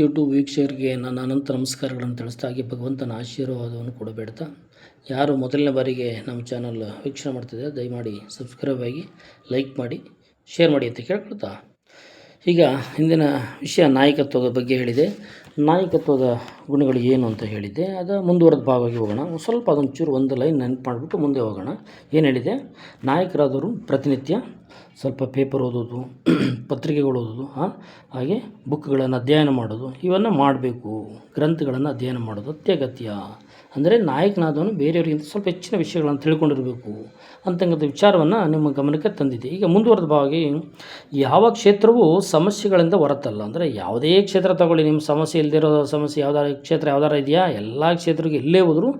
YouTube ವೀಕ್ಷಕರಿಗೆ ನನ್ನ ಅನಂತ ನಮಸ್ಕಾರಗಳನ್ನು ತಿಳಿಸ್ತಾ ಹಾಗೆ ಭಗವಂತನ ಆಶೀರ್ವಾದವನ್ನು ಕೊಡಬೇಡ್ತಾ. ಯಾರು ಮೊದಲನೇ ಬಾರಿಗೆ ನಮ್ಮ ಚಾನಲ್ ವೀಕ್ಷಣೆ ಮಾಡ್ತಿದ್ದಾರೆ, ದಯಮಾಡಿ ಸಬ್ಸ್ಕ್ರೈಬ್ ಆಗಿ ಲೈಕ್ ಮಾಡಿ ಶೇರ್ ಮಾಡಿ ಅಂತ ಕೇಳ್ಕೊಳ್ತಾ. ಈಗ ಹಿಂದಿನ ವಿಷಯ ನಾಯಕತ್ವದ ಬಗ್ಗೆ ಹೇಳಿದೆ. ನಾಯಕತ್ವದ ಗುಣಗಳು ಏನು ಅಂತ ಹೇಳಿದ್ದೆ. ಅದು ಮುಂದುವರೆದ ಭಾಗವಾಗಿ ಹೋಗೋಣ. ಸ್ವಲ್ಪ ಅದೊಂದು ಚೂರು ಒಂದು ಲೈನ್ ನೆನಪು ಮಾಡಿಬಿಟ್ಟು ಮುಂದೆ ಹೋಗೋಣ. ಏನು ಹೇಳಿದೆ? ನಾಯಕರಾದವರು ಪ್ರತಿನಿತ್ಯ ಸ್ವಲ್ಪ ಪೇಪರ್ ಓದೋದು, ಪತ್ರಿಕೆಗಳು ಓದೋದು ಹಾಗೆ ಬುಕ್ಗಳನ್ನು ಅಧ್ಯಯನ ಮಾಡೋದು ಇವನ್ನು ಮಾಡಬೇಕು. ಗ್ರಂಥಗಳನ್ನು ಅಧ್ಯಯನ ಮಾಡೋದು ಅತ್ಯಗತ್ಯ. ಅಂದರೆ ನಾಯಕನಾದವನು ಬೇರೆಯವರಿಗಿಂತ ಸ್ವಲ್ಪ ಹೆಚ್ಚಿನ ವಿಷಯಗಳನ್ನು ತಿಳ್ಕೊಂಡಿರಬೇಕು ಅಂತಕ್ಕಂಥ ವಿಚಾರವನ್ನು ನಿಮ್ಮ ಗಮನಕ್ಕೆ ತಂದಿದೆ. ಈಗ ಮುಂದುವರೆದ ಭಾಗಿ ಯಾವ ಕ್ಷೇತ್ರವು ಸಮಸ್ಯೆಗಳಿಂದ ಹೊರತಲ್ಲ. ಅಂದರೆ ಯಾವುದೇ ಕ್ಷೇತ್ರ ತಗೊಳ್ಳಿ, ನಿಮ್ಮ ಸಮಸ್ಯೆ ಇಲ್ಲದಿರೋ ಸಮಸ್ಯೆ ಯಾವ್ದಾರ ಕ್ಷೇತ್ರ ಯಾವ್ದಾರ ಇದೆಯಾ? ಎಲ್ಲ ಕ್ಷೇತ್ರಕ್ಕೆ ಎಲ್ಲೇ ಹೋದರೂ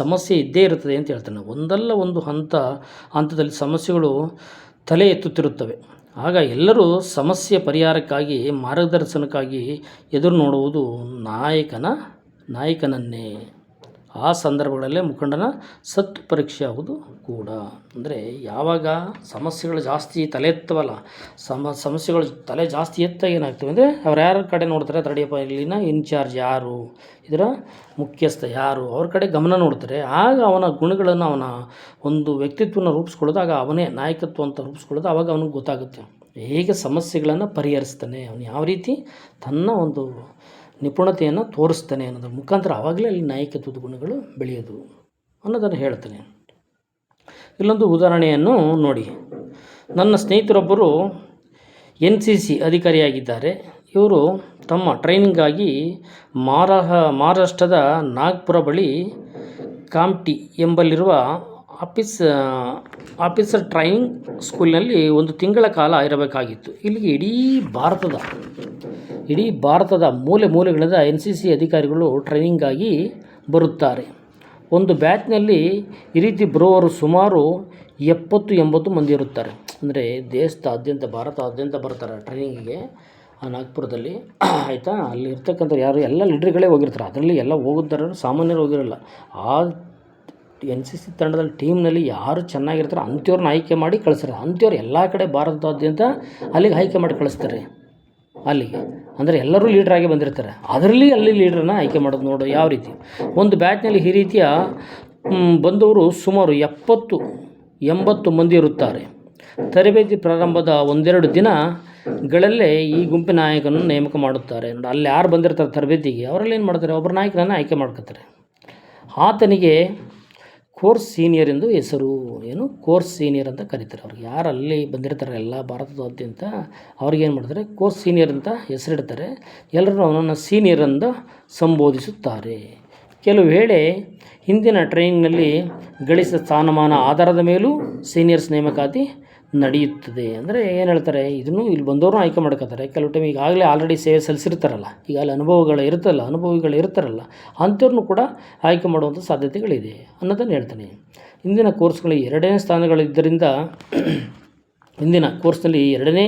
ಸಮಸ್ಯೆ ಇದ್ದೇ ಇರ್ತದೆ ಅಂತ ಹೇಳ್ತಾನೆ. ಒಂದಲ್ಲ ಒಂದು ಹಂತ, ಹಂತದಲ್ಲಿ ಸಮಸ್ಯೆಗಳು ತಲೆ ಎತ್ತುತ್ತಿರುತ್ತವೆ. ಆಗ ಎಲ್ಲರೂ ಸಮಸ್ಯೆ ಪರಿಹಾರಕ್ಕಾಗಿ ಮಾರ್ಗದರ್ಶನಕ್ಕಾಗಿ ಎದುರು ನೋಡುವುದು ನಾಯಕನ ನಾಯಕನನ್ನೇ. ಆ ಸಂದರ್ಭಗಳಲ್ಲೇ ಮುಖಂಡನ ಸತ್ತು ಪರೀಕ್ಷೆ ಆಗೋದು ಕೂಡ. ಅಂದರೆ ಯಾವಾಗ ಸಮಸ್ಯೆಗಳು ಜಾಸ್ತಿ ತಲೆ ಎತ್ತವಲ್ಲ ಸಮ, ಸಮಸ್ಯೆಗಳು ತಲೆ ಜಾಸ್ತಿ ಎತ್ತಾಗ ಏನಾಗ್ತವೆ ಅಂದರೆ ಅವ್ರು ಯಾರ ಕಡೆ ನೋಡ್ತಾರೆ ತಡಿಯಪ್ಪ ಇಲ್ಲಿನ ಇನ್ಚಾರ್ಜ್ ಯಾರು, ಇದರ ಮುಖ್ಯಸ್ಥ ಯಾರು, ಅವ್ರ ಕಡೆ ಗಮನ ನೋಡ್ತಾರೆ. ಆಗ ಅವನ ಗುಣಗಳನ್ನು ಅವನ ಒಂದು ವ್ಯಕ್ತಿತ್ವನ ರೂಪಿಸ್ಕೊಳ್ಳೋದು, ಆಗ ಅವನೇ ನಾಯಕತ್ವ ಅಂತ ರೂಪಿಸ್ಕೊಳ್ಳೋದು ಆವಾಗ ಅವನಿಗೆ ಗೊತ್ತಾಗುತ್ತೆ. ಹೇಗೆ ಸಮಸ್ಯೆಗಳನ್ನು ಪರಿಹರಿಸ್ತಾನೆ, ಅವನು ಯಾವ ರೀತಿ ತನ್ನ ಒಂದು ನಿಪುಣತೆಯನ್ನು ತೋರಿಸ್ತಾನೆ ಅನ್ನೋದ್ರ ಮುಖಾಂತರ ಆವಾಗಲೇ ಅಲ್ಲಿ ನಾಯಕತ್ವದ ಗುಣಗಳು ಬೆಳೆಯೋದು ಅನ್ನೋದನ್ನು ಹೇಳ್ತಾನೆ. ಇಲ್ಲೊಂದು ಉದಾಹರಣೆಯನ್ನು ನೋಡಿ. ನನ್ನ ಸ್ನೇಹಿತರೊಬ್ಬರು ಎನ್ ಸಿ ಸಿ ಅಧಿಕಾರಿಯಾಗಿದ್ದಾರೆ. ಇವರು ತಮ್ಮ ಟ್ರೈನಿಂಗಾಗಿ ಮಾರಾಹ, ಮಹಾರಾಷ್ಟ್ರದ ನಾಗ್ಪುರ ಬಳಿ ಕಾಮ್ಟಿ ಎಂಬಲ್ಲಿರುವ ಆಫೀಸ್ ಆಫೀಸರ್ ಟ್ರೈನಿಂಗ್ ಸ್ಕೂಲ್ನಲ್ಲಿ ಒಂದು ತಿಂಗಳ ಕಾಲ ಇರಬೇಕಾಗಿತ್ತು. ಇಲ್ಲಿಗೆ ಇಡೀ ಭಾರತದ ಇಡೀ ಭಾರತದ ಮೂಲೆ ಮೂಲೆಗಳಿಂದ ಎನ್ ಸಿ ಸಿ ಅಧಿಕಾರಿಗಳು ಟ್ರೈನಿಂಗಾಗಿ ಬರುತ್ತಾರೆ. ಒಂದು ಬ್ಯಾಚ್ನಲ್ಲಿ ಈ ರೀತಿ ಬರುವವರು ಸುಮಾರು ಎಪ್ಪತ್ತು, ಎಂಬತ್ತು ಮಂದಿ ಇರುತ್ತಾರೆ. ಅಂದರೆ ದೇಶದಾದ್ಯಂತ ಭಾರತಾದ್ಯಂತ ಬರ್ತಾರೆ ಟ್ರೈನಿಂಗಿಗೆ ಆ ನಾಗ್ಪುರದಲ್ಲಿ. ಆಯಿತಾ? ಅಲ್ಲಿ ಇರ್ತಕ್ಕಂಥ ಯಾರು? ಎಲ್ಲ ಲೀಡ್ರ್ಗಳೇ ಹೋಗಿರ್ತಾರೆ. ಅದರಲ್ಲಿ ಎಲ್ಲ ಹೋಗಿದ್ದಾರೆ ಸಾಮಾನ್ಯರು ಹೋಗಿರಲ್ಲ. ಆ ಎನ್ ಸಿ ಸಿ ತಂಡದಲ್ಲಿ ಟೀಮ್ನಲ್ಲಿ ಯಾರು ಚೆನ್ನಾಗಿರ್ತಾರೋ ಅಂಥವ್ರನ್ನ ಆಯ್ಕೆ ಮಾಡಿ ಕಳಿಸ್ತಾರೆ. ಅಂಥವ್ರು ಎಲ್ಲ ಕಡೆ ಭಾರತದಾದ್ಯಂತ ಅಲ್ಲಿಗೆ ಆಯ್ಕೆ ಮಾಡಿ ಕಳಿಸ್ತಾರೆ. ಅಲ್ಲಿಗೆ. ಅಂದರೆ ಎಲ್ಲರೂ ಲೀಡ್ರಾಗಿ ಬಂದಿರ್ತಾರೆ. ಅದರಲ್ಲಿ ಅಲ್ಲಿ ಲೀಡ್ರನ್ನ ಆಯ್ಕೆ ಮಾಡೋದು ನೋಡು ಯಾವ ರೀತಿ. ಒಂದು ಬ್ಯಾಚ್ನಲ್ಲಿ ಈ ರೀತಿಯ ಬಂದವರು ಸುಮಾರು ಎಪ್ಪತ್ತು, ಎಂಬತ್ತು ಮಂದಿ ಇರುತ್ತಾರೆ. ತರಬೇತಿ ಪ್ರಾರಂಭದ ಒಂದೆರಡು ದಿನಗಳಲ್ಲೇ ಈ ಗುಂಪಿನ ನಾಯಕನನ್ನು ನೇಮಕ ಮಾಡುತ್ತಾರೆ. ನೋಡಿ, ಅಲ್ಲಿ ಯಾರು ಬಂದಿರ್ತಾರೆ ತರಬೇತಿಗೆ ಅವರಲ್ಲಿ ಏನು ಮಾಡ್ತಾರೆ? ಒಬ್ಬರ ನಾಯಕನನ್ನು ಆಯ್ಕೆ ಮಾಡ್ಕೊತಾರೆ. ಆತನಿಗೆ ಕೋರ್ಸ್ ಸೀನಿಯರ್ ಎಂದು ಹೆಸರು, ಏನು? ಕೋರ್ಸ್ ಸೀನಿಯರ್ ಅಂತ ಕರೀತಾರೆ ಅವ್ರಿಗೆ ಯಾರು ಅಲ್ಲಿ ಬಂದಿರ್ತಾರೆ ಎಲ್ಲ ಭಾರತದಾದ್ಯಂತ ಅವ್ರಿಗೇನು ಮಾಡ್ತಾರೆ? ಕೋರ್ಸ್ ಸೀನಿಯರ್ ಅಂತ ಹೆಸರಿಡ್ತಾರೆ. ಎಲ್ಲರೂ ಅವನನ್ನು ಸೀನಿಯರ್ ಎಂದು ಸಂಬೋಧಿಸುತ್ತಾರೆ. ಕೆಲವು ವೇಳೆ ಹಿಂದಿನ ಟ್ರೈನಿಂಗ್ನಲ್ಲಿ ಗಳಿಸಿದ ಸ್ಥಾನಮಾನ ಆಧಾರದ ಮೇಲೂ ಸೀನಿಯರ್ಸ್ ನೇಮಕಾತಿ ನಡೆಯುತ್ತದೆ. ಅಂದರೆ ಏನು ಹೇಳ್ತಾರೆ, ಇದನ್ನು ಇಲ್ಲಿ ಬಂದವರು ಆಯ್ಕೆ ಮಾಡ್ಕೋತಾರೆ. ಕೆಲವು ಟೈಮ್ ಈಗಾಗಲೇ ಆಲ್ರೆಡಿ ಸೇವೆ ಸಲ್ಲಿಸಿರ್ತಾರಲ್ಲ ಅಲ್ಲಿ ಅನುಭವಗಳು ಇರುತ್ತಲ್ಲ, ಅನುಭವಿಗಳು ಇರ್ತಾರಲ್ಲ ಅಂಥವ್ರನ್ನೂ ಕೂಡ ಆಯ್ಕೆ ಮಾಡುವಂಥ ಸಾಧ್ಯತೆಗಳಿದೆ ಅನ್ನೋದನ್ನು ಹೇಳ್ತಾನೆ. ಇಂದಿನ ಕೋರ್ಸ್ಗಳು ಎರಡನೇ ಸ್ಥಾನಗಳಿದ್ದರಿಂದ, ಇಂದಿನ ಕೋರ್ಸ್ನಲ್ಲಿ ಎರಡನೇ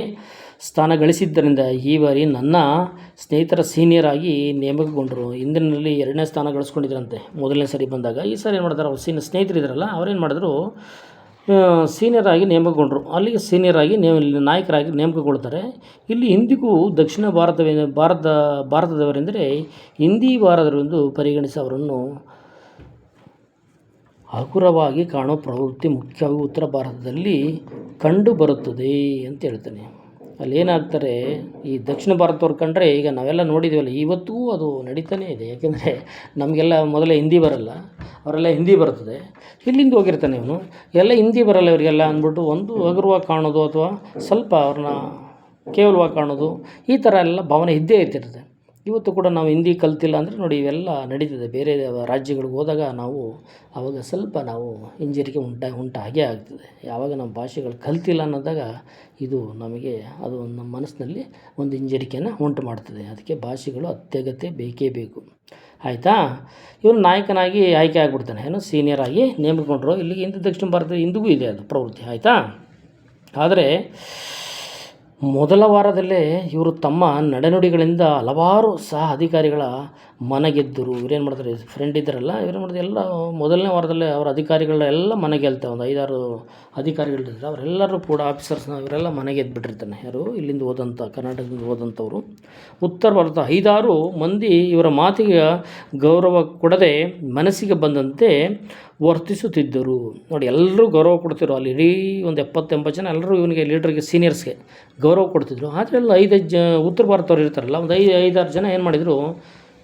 ಸ್ಥಾನ ಗಳಿಸಿದ್ದರಿಂದ ಈ ಬಾರಿ ನನ್ನ ಸ್ನೇಹಿತರ ಸೀನಿಯರ್ ಆಗಿ ನೇಮಕಗೊಂಡರು. ಹಿಂದಿನಲ್ಲಿ ಎರಡನೇ ಸ್ಥಾನ ಗಳಿಸ್ಕೊಂಡಿದ್ರಂತೆ. ಮೊದಲನೇ ಸರಿ ಬಂದಾಗ ಈ ಸಾರಿ ಏನು ಮಾಡ್ತಾರೆ, ಅವ್ರು ಸೀನಿಯರ್ ಸ್ನೇಹಿತರಿದ್ದಾರಲ್ಲ ಅವ್ರೇನು ಮಾಡಿದ್ರು ಸೀನಿಯರ್ ಆಗಿ ನೇಮಕಗೊಂಡರು. ಅಲ್ಲಿಗೆ ಸೀನಿಯರ್ ಆಗಿ ನೇಮ ನಾಯಕರಾಗಿ ನೇಮಕಗೊಳ್ತಾರೆ. ಇಲ್ಲಿ ಇಂದಿಗೂ ದಕ್ಷಿಣ ಭಾರತವೇ, ಭಾರತ, ಭಾರತದವರೆಂದರೆ ಹಿಂದಿ ಭಾರತವೆಂದು ಪರಿಗಣಿಸಿ ಅವರನ್ನು ಹಗುರವಾಗಿ ಕಾಣೋ ಪ್ರವೃತ್ತಿ ಮುಖ್ಯವಾಗಿ ಉತ್ತರ ಭಾರತದಲ್ಲಿ ಕಂಡು ಬರುತ್ತದೆ ಅಂತ ಹೇಳ್ತಾನೆ. ಅಲ್ಲಿ ಏನಾಗ್ತಾರೆ, ಈ ದಕ್ಷಿಣ ಭಾರತದವ್ರು ಕಂಡ್ರೆ ಈಗ ನಾವೆಲ್ಲ ನೋಡಿದ್ದೀವಲ್ಲ ಇವತ್ತೂ ಅದು ನಡೀತಾನೇ ಇದೆ. ಯಾಕೆಂದರೆ ನಮಗೆಲ್ಲ ಮೊದಲೇ ಹಿಂದಿ ಬರಲ್ಲ. ಅವರೆಲ್ಲ ಹಿಂದಿ ಬರ್ತದೆ. ಇಲ್ಲಿಂದ ಹೋಗಿರ್ತಾನೆ ಇವನು. ಎಲ್ಲ ಹಿಂದಿ ಬರಲ್ಲ ಇವರಿಗೆಲ್ಲ ಅಂದ್ಬಿಟ್ಟು ಒಂದು ಹಗುರವಾಗಿ ಕಾಣೋದು ಅಥವಾ ಸ್ವಲ್ಪ ಅವ್ರನ್ನ ಕೇವಲವಾಗಿ ಕಾಣೋದು, ಈ ಥರ ಎಲ್ಲ ಭಾವನೆ ಇದ್ದೇ ಇರ್ತಿರ್ತದೆ. ಇವತ್ತು ಕೂಡ ನಾವು ಹಿಂದಿ ಕಲ್ತಿಲ್ಲ ಅಂದರೆ ನೋಡಿ ಇವೆಲ್ಲ ನಡೀತದೆ. ಬೇರೆ ರಾಜ್ಯಗಳಿಗೆ ಹೋದಾಗ ನಾವು ಆವಾಗ ಸ್ವಲ್ಪ ನಾವು ಹಿಂಜರಿಕೆ ಉಂಟ ಉಂಟಾಗೇ ಆಗ್ತದೆ. ಯಾವಾಗ ನಮ್ಮ ಭಾಷೆಗಳು ಕಲ್ತಿಲ್ಲ ಅನ್ನೋದಾಗ ಇದು ನಮಗೆ ಅದು ನಮ್ಮ ಮನಸ್ಸಿನಲ್ಲಿ ಒಂದು ಹಿಂಜರಿಕೆಯನ್ನು ಉಂಟು ಮಾಡ್ತದೆ. ಅದಕ್ಕೆ ಭಾಷೆಗಳು ಅತ್ಯಗತ್ಯ ಬೇಕೇ ಬೇಕು. ಆಯಿತಾ? ಇವನು ನಾಯಕನಾಗಿ ಆಯ್ಕೆ ಆಗಿಬಿಡ್ತಾನೆ. ಏನು ಸೀನಿಯರ್ ಆಗಿ ಇಲ್ಲಿಗೆ ಹಿಂದೆ ದಕ್ಷಿಣ ಭಾರತ ಇಂದಿಗೂ ಇದೆ ಅದು ಪ್ರವೃತ್ತಿ, ಆಯಿತಾ? ಆದರೆ ಮೊದಲ ವಾರದಲ್ಲೇ ಇವರು ತಮ್ಮ ನಡೆನುಡಿಗಳಿಂದ ಹಲವಾರು ಸಹ ಅಧಿಕಾರಿಗಳ ಮನಗೆದ್ದರು, ಇವ್ರೇನು ಮಾಡ್ತಾರೆ ಫ್ರೆಂಡ್ ಇದ್ದಾರಲ್ಲ, ಇವ್ರೇನು ಮಾಡಿದ್ರು ಎಲ್ಲ ಮೊದಲನೇ ವಾರದಲ್ಲೇ ಅವರ ಅಧಿಕಾರಿಗಳ ಎಲ್ಲ ಒಂದು ಐದಾರು ಅಧಿಕಾರಿಗಳಿದ್ದಾರೆ ಅವರೆಲ್ಲರೂ ಕೂಡ ಆಫೀಸರ್ಸ್ನ ಇವರೆಲ್ಲ ಮನೆಗೆದ್ಬಿಟ್ಟಿರ್ತಾನೆ ಯಾರು? ಇಲ್ಲಿಂದ ಹೋದಂಥ ಕರ್ನಾಟಕದಿಂದ ಹೋದಂಥವ್ರು. ಉತ್ತರ ಭಾರತ, ಐದಾರು ಮಂದಿ ಇವರ ಮಾತಿಗೆ ಗೌರವ ಕೊಡದೆ ಮನಸ್ಸಿಗೆ ಬಂದಂತೆ ವರ್ತಿಸುತ್ತಿದ್ದರು. ನೋಡಿ ಎಲ್ಲರೂ ಗೌರವ ಕೊಡ್ತಿದ್ರು. ಅಲ್ಲಿ ಇಡೀ ಒಂದು ಎಪ್ಪತ್ತು ಎಂಬತ್ತು ಜನ ಎಲ್ಲರೂ ಇವನಿಗೆ ಲೀಡ್ರಿಗೆ ಸೀನಿಯರ್ಸ್ಗೆ ಗೌರವ ಕೊಡ್ತಿದ್ರು. ಆದರೆ ಎಲ್ಲ ಐದೈದು ಜ, ಉತ್ತರ ಭಾರತವ್ರು ಇರ್ತಾರಲ್ಲ, ಒಂದು ಐದು ಐದಾರು ಜನ ಏನು ಮಾಡಿದರು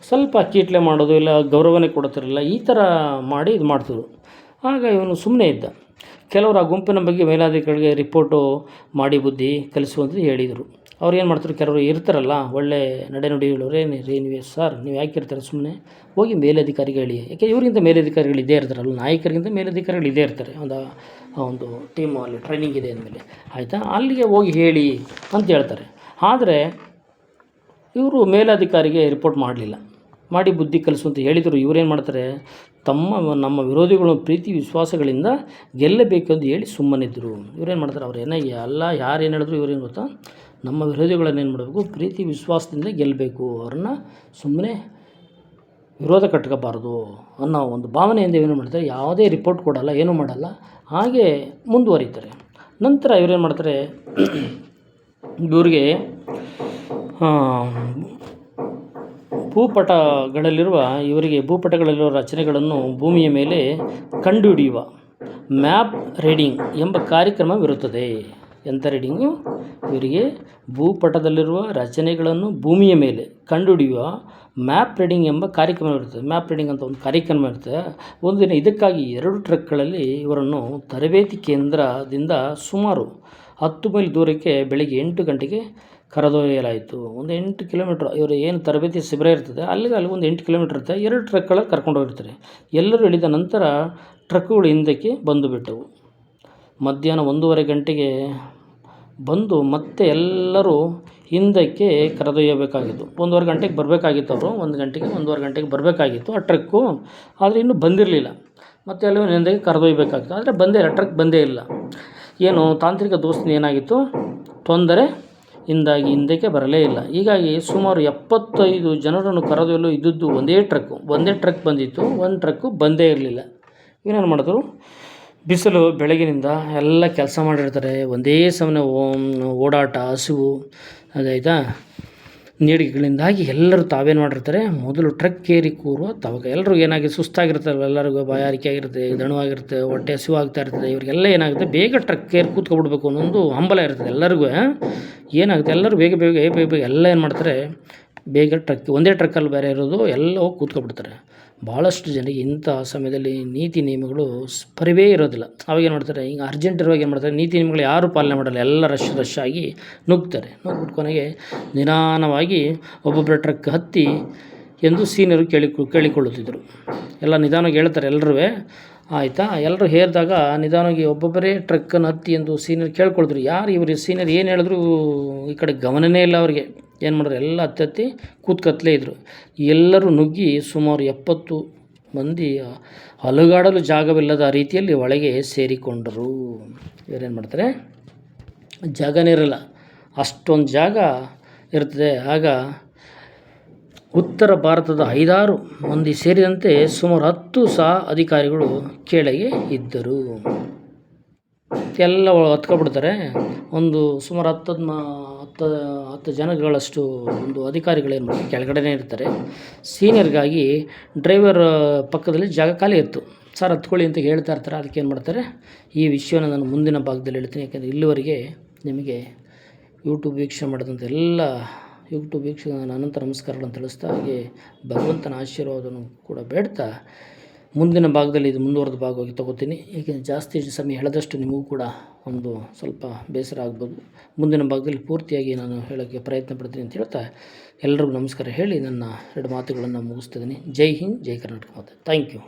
ಸ್ವಲ್ಪ ಕೀಟ್ಲೆ ಮಾಡೋದು ಇಲ್ಲ, ಗೌರವನೇ ಕೊಡ್ತಿರಲಿಲ್ಲ, ಈ ಥರ ಮಾಡಿ ಇದು ಮಾಡ್ತಿದ್ರು. ಆಗ ಇವನು ಸುಮ್ಮನೆ ಇದ್ದ. ಕೆಲವರು ಆ ಗುಂಪಿನ ಬಗ್ಗೆ ಮೇಲಾಧಿಕಾರಿಗೆ ರಿಪೋರ್ಟು ಮಾಡಿ ಬುದ್ಧಿ ಕಲಿಸುವಂತ ಹೇಳಿದರು. ಅವ್ರು ಏನು ಮಾಡ್ತಾರೆ ಕೆಲವರು ಇರ್ತಾರಲ್ಲ, ಒಳ್ಳೆ ನಡೆನುಡಿಗಳವ್ರು ಏನು ರೀ, ನೀವು ಸರ್, ನೀವು ಯಾಕೆ ಇರ್ತಾರೆ ಸುಮ್ಮನೆ ಹೋಗಿ ಮೇಲಧಿಕಾರಿಗೆ ಹೇಳಿ. ಯಾಕೆ ಇವರಿಗಿಂತ ಮೇಲಧಿಕಾರಿಗಳು ಇದ್ದೇ ಇರ್ತಾರಲ್ಲ ನಾಯಕರಿಗಿಂತ ಮೇಲಧಿಕಾರಿಗಳು ಇದ್ದೇ ಇರ್ತಾರೆ. ಒಂದು ಒಂದು ಟೀಮು ಅಲ್ಲಿ ಟ್ರೈನಿಂಗ್ ಇದೆ ಅಂದಮೇಲೆ. ಆಯಿತಾ? ಅಲ್ಲಿಗೆ ಹೋಗಿ ಹೇಳಿ ಅಂತ ಹೇಳ್ತಾರೆ. ಆದರೆ ಇವರು ಮೇಲಧಿಕಾರಿಗೆ ರಿಪೋರ್ಟ್ ಮಾಡಲಿಲ್ಲ. ಮಾಡಿ ಬುದ್ಧಿ ಕಲಿಸು ಅಂತ ಹೇಳಿದರು, ಇವರೇನು ಮಾಡ್ತಾರೆ? ತಮ್ಮ ನಮ್ಮ ವಿರೋಧಿಗಳು ಪ್ರೀತಿ ವಿಶ್ವಾಸಗಳಿಂದ ಗೆಲ್ಲಬೇಕೆಂದು ಹೇಳಿ ಸುಮ್ಮನಿದ್ದರು ಇವ್ರೇನು ಮಾಡ್ತಾರೆ? ಅವ್ರು ಏನೇ ಎಲ್ಲ ಯಾರು ಏನು ಹೇಳಿದ್ರು ಇವ್ರೇನು ಗೊತ್ತಾ? ನಮ್ಮ ವಿರೋಧಿಗಳನ್ನು ಏನು ಮಾಡಬೇಕು? ಪ್ರೀತಿ ವಿಶ್ವಾಸದಿಂದ ಗೆಲ್ಲಬೇಕು ಅವ್ರನ್ನ ಸುಮ್ಮನೆ ವಿರೋಧ ಕಟ್ಕೋಬಾರ್ದು ಅನ್ನೋ ಒಂದು ಭಾವನೆಯಿಂದ ಏನು ಮಾಡ್ತಾರೆ. ಯಾವುದೇ ರಿಪೋರ್ಟ್ ಕೊಡಲ್ಲ, ಏನೂ ಮಾಡಲ್ಲ. ಹಾಗೆ ಮುಂದುವರಿತಾರೆ. ನಂತರ ಇವ್ರೇನು ಮಾಡ್ತಾರೆ? ಇವ್ರಿಗೆ ಭೂಪಟಗಳಲ್ಲಿರುವ, ಇವರಿಗೆ ಭೂಪಟಗಳಲ್ಲಿರುವ ರಚನೆಗಳನ್ನು ಭೂಮಿಯ ಮೇಲೆ ಕಂಡುಹಿಡಿಯುವ ಮ್ಯಾಪ್ ರೀಡಿಂಗ್ ಎಂಬ ಕಾರ್ಯಕ್ರಮವಿರುತ್ತದೆ ಎಂಥ ರೀಡಿಂಗು? ಇವರಿಗೆ ಭೂಪಟದಲ್ಲಿರುವ ರಚನೆಗಳನ್ನು ಭೂಮಿಯ ಮೇಲೆ ಕಂಡುಹಿಡಿಯುವ ಮ್ಯಾಪ್ ರೀಡಿಂಗ್ ಎಂಬ ಕಾರ್ಯಕ್ರಮವಿರುತ್ತದೆ ಮ್ಯಾಪ್ ರೀಡಿಂಗ್ ಅಂತ ಒಂದು ಕಾರ್ಯಕ್ರಮ ಇರ್ತದೆ ಒಂದು ದಿನ ಇದಕ್ಕಾಗಿ ಎರಡು ಟ್ರಕ್ಗಳಲ್ಲಿ ಇವರನ್ನು ತರಬೇತಿ ಕೇಂದ್ರದಿಂದ ಸುಮಾರು ಹತ್ತು ಮೈಲ್ ದೂರಕ್ಕೆ ಬೆಳಗ್ಗೆ ಎಂಟು ಗಂಟೆಗೆ ಕರೆದೊಯ್ಯಲಾಯಿತು. ಒಂದು ಎಂಟು ಕಿಲೋಮೀಟ್ರ್ ಇವರು ಏನು ತರಬೇತಿ ಶಿಬಿರ ಇರ್ತದೆ ಅಲ್ಲಿಗೆ ಅಲ್ಲಿ ಒಂದು ಎಂಟು ಕಿಲೋಮೀಟ್ರ್ ಇರುತ್ತೆ ಎರಡು ಟ್ರಕ್ಗಳಲ್ಲಿ ಕರ್ಕೊಂಡು ಹೋಗಿರ್ತಾರೆ. ಎಲ್ಲರೂ ಇಳಿದ ನಂತರ ಟ್ರಕ್ಗಳು ಹಿಂದಕ್ಕೆ ಬಂದು ಬಿಟ್ಟವು ಮಧ್ಯಾಹ್ನ ಒಂದೂವರೆ ಗಂಟೆಗೆ ಬಂದು ಮತ್ತೆ ಎಲ್ಲರೂ ಹಿಂದಕ್ಕೆ ಕರೆದೊಯ್ಯಬೇಕಾಗಿತ್ತು. ಒಂದೂವರೆ ಗಂಟೆಗೆ ಬರಬೇಕಾಗಿತ್ತು ಅವರು, ಒಂದು ಗಂಟೆಗೆ, ಒಂದೂವರೆ ಗಂಟೆಗೆ ಬರಬೇಕಾಗಿತ್ತು ಆ ಟ್ರಕ್ಕು ಆದರೆ ಇನ್ನೂ ಬಂದಿರಲಿಲ್ಲ. ಮತ್ತೆ ಎಲ್ಲವೂ ಹಿಂದಕ್ಕೆ ಕರೆದೊಯ್ಯಬೇಕಾಗಿತ್ತು. ಆದರೆ ಬಂದೇ ಟ್ರಕ್ ಬಂದೇ ಇಲ್ಲ. ಏನು ತಾಂತ್ರಿಕ ದೋಸ್ತಿನ ಏನಾಗಿತ್ತು? ತೊಂದರೆ ಇಂದಾಗಿ ಹಿಂದಕ್ಕೆ ಬರಲೇ ಇಲ್ಲ. ಹೀಗಾಗಿ ಸುಮಾರು ಎಪ್ಪತ್ತೈದು ಜನರನ್ನು ಕರೆದೊಯ್ಯಲು ಇದ್ದದ್ದು ಒಂದೇ ಟ್ರಕ್ಕು ಒಂದೇ ಟ್ರಕ್ ಬಂದಿತ್ತು. ಒಂದು ಟ್ರಕ್ಕು ಬಂದೇ ಇರಲಿಲ್ಲ. ಏನೇನು ಮಾಡಿದ್ರು? ಬಿಸಿಲು, ಬೆಳಗಿನಿಂದ ಎಲ್ಲ ಕೆಲಸ ಮಾಡಿರ್ತಾರೆ. ಒಂದೇ ಸಮನೆ ಓಡಾಟ, ಹಸಿವು ಅದಾಯ್ತಾ ನೀಡಿಗಳಿಂದಾಗಿ ಎಲ್ಲರೂ ತಾವೇನು ಮಾಡಿರ್ತಾರೆ? ಮೊದಲು ಟ್ರಕ್ ಏರಿ ಕೂರುವ ತವಕ ಎಲ್ಲರೂ ಏನಾಗಿ ಸುಸ್ತಾಗಿರ್ತಾರಲ್ಲ ಎಲ್ಲರಿಗೂ ಬಾಯಾರಿಕೆ ಆಗಿರುತ್ತೆ ದಣವಾಗಿರುತ್ತೆ ಹೊಟ್ಟೆ ಹಸಿವು ಆಗ್ತಾ ಇರ್ತದೆ. ಇವರಿಗೆಲ್ಲ ಏನಾಗುತ್ತೆ? ಬೇಗ ಟ್ರಕ್ ಏರಿ ಕೂತ್ಕೊಬಿಡ್ಬೇಕು ಅನ್ನೊಂದು ಹಂಬಲ ಇರ್ತದೆ ಎಲ್ಲರಿಗೂ. ಏನಾಗುತ್ತೆ? ಎಲ್ಲರೂ ಬೇಗ ಬೇಗ ಬೇಗ ಬೇಗ ಎಲ್ಲ ಏನು ಮಾಡ್ತಾರೆ? ಬೇಗ ಟ್ರಕ್, ಒಂದೇ ಟ್ರಕ್ಕಲ್ಲಿ ಬೇರೆ ಇರೋದು ಎಲ್ಲ ಹೋಗಿ ಕೂತ್ಕೊಬಿಡ್ತಾರೆ. ಭಾಳಷ್ಟು ಜನರಿಗೆ ಇಂಥ ಸಮಯದಲ್ಲಿ ನೀತಿ ನಿಯಮಗಳು ಪರಿವೇ ಇರೋದಿಲ್ಲ. ಅವಾಗ ಏನು ಮಾಡ್ತಾರೆ, ಈಗ ಅರ್ಜೆಂಟ್ ಇರುವಾಗ ಏನು ಮಾಡ್ತಾರೆ, ನೀತಿ ನಿಯಮಗಳು ಯಾರೂ ಪಾಲನೆ ಮಾಡಲ್ಲ. ಎಲ್ಲ ರಶ್ ರಶ್ ಆಗಿ ನುಗ್ತಾರೆ. ನುಗ್ಬಿಟ್ಟು ಕೊನೆಗೆ ನಿಧಾನವಾಗಿ ಒಬ್ಬೊಬ್ಬರ ಟ್ರಕ್ ಹತ್ತಿ ಎಂದು ಸೀನಿಯರು ಕೇಳಿ ಕೇಳಿಕೊಳ್ಳುತ್ತಿದ್ದರು. ಎಲ್ಲ ನಿಧಾನವಾಗಿ ಹೇಳ್ತಾರೆ ಎಲ್ಲರೂ ಆಯಿತಾ? ಎಲ್ಲರೂ ಹೇರಿದಾಗ ನಿಧಾನವಾಗಿ ಒಬ್ಬೊಬ್ಬರೇ ಟ್ರಕ್ಕನ್ನು ಹತ್ತಿ ಎಂದು ಸೀನಿಯರ್ ಕೇಳ್ಕೊಳ್ತಾರೆ ಯಾರು ಇವರು ಸೀನಿಯರ್ ಏನು ಹೇಳಿದ್ರು ಈ ಕಡೆ ಗಮನವೇ ಇಲ್ಲ ಅವರಿಗೆ. ಏನು ಮಾಡಿದ್ರು? ಎಲ್ಲ ಹತ್ತಿ ಹತ್ತಿ ಕೂತ್ಕತ್ಲೇ ಇದ್ದರು ಎಲ್ಲರೂ ನುಗ್ಗಿ ಸುಮಾರು ಎಪ್ಪತ್ತು ಮಂದಿ ಅಲುಗಾಡಲು ಜಾಗವಿಲ್ಲದ ರೀತಿಯಲ್ಲಿ ಒಳಗೆ ಸೇರಿಕೊಂಡರು. ಇವರೇನು ಮಾಡ್ತಾರೆ? ಜಾಗನೇ ಇರಲ್ಲ. ಅಷ್ಟೊಂದು ಜಾಗ ಇರ್ತದೆ. ಆಗ ಉತ್ತರ ಭಾರತದ ಐದಾರು ಮಂದಿ ಸೇರಿದಂತೆ ಸುಮಾರು ಹತ್ತು ಸಹ ಅಧಿಕಾರಿಗಳು ಕೆಳಗೆ ಇದ್ದರು. ಎಲ್ಲ ಹತ್ಕೊಬಿಡ್ತಾರೆ. ಒಂದು ಸುಮಾರು ಹತ್ತು ಹತ್ತು ಹತ್ತು ಜನಗಳಷ್ಟು ಒಂದು ಅಧಿಕಾರಿಗಳೇನು ಮಾಡ್ತಾರೆ, ಕೆಳಗಡೆನೇ ಇರ್ತಾರೆ. ಸೀನಿಯರ್ಗಾಗಿ ಡ್ರೈವರ್ ಪಕ್ಕದಲ್ಲಿ ಜಾಗ ಖಾಲಿ ಇತ್ತು. ಸರ್, ಹತ್ಕೊಳ್ಳಿ ಅಂತ ಹೇಳ್ತಾ ಇರ್ತಾರೆ. ಅದಕ್ಕೆ ಏನು ಮಾಡ್ತಾರೆ, ಈ ವಿಷಯನ ನಾನು ಮುಂದಿನ ಭಾಗದಲ್ಲಿ ಹೇಳ್ತೀನಿ. ಯಾಕೆಂದರೆ ಇಲ್ಲಿವರೆಗೆ ನಿಮಗೆ ಯೂಟ್ಯೂಬ್ ವೀಕ್ಷಣೆ ಮಾಡಿದಂಥ ಎಲ್ಲ ಯೂಟ್ಯೂಬ್ ವೀಕ್ಷಕ ಅನಂತ ನಮಸ್ಕಾರಗಳನ್ನು ತಿಳಿಸ್ತಾ, ಹಾಗೆ ಭಗವಂತನ ಆಶೀರ್ವಾದವನ್ನು ಕೂಡ ಬೇಡ್ತಾ ಮುಂದಿನ ಭಾಗದಲ್ಲಿ ಇದು ಮುಂದುವರೆದ ಭಾಗವಾಗಿ ತಗೋತೀನಿ. ಏಕೆಂದರೆ ಜಾಸ್ತಿ ಸಮಯ ಹೇಳದಷ್ಟು ನಿಮಗೂ ಕೂಡ ಒಂದು ಸ್ವಲ್ಪ ಬೇಸರ ಆಗ್ಬೋದು. ಮುಂದಿನ ಭಾಗದಲ್ಲಿ ಪೂರ್ತಿಯಾಗಿ ನಾನು ಹೇಳೋಕ್ಕೆ ಪ್ರಯತ್ನ ಪಡ್ತೀನಿ ಅಂತ ಹೇಳ್ತಾ ಎಲ್ಲರಿಗೂ ನಮಸ್ಕಾರ ಹೇಳಿ ನನ್ನ ಎರಡು ಮಾತುಗಳನ್ನು ಮುಗಿಸ್ತಿದ್ದೀನಿ. ಜೈ ಹಿಂದ್, ಜೈ ಕರ್ನಾಟಕ ಮಾತೆ. Thank you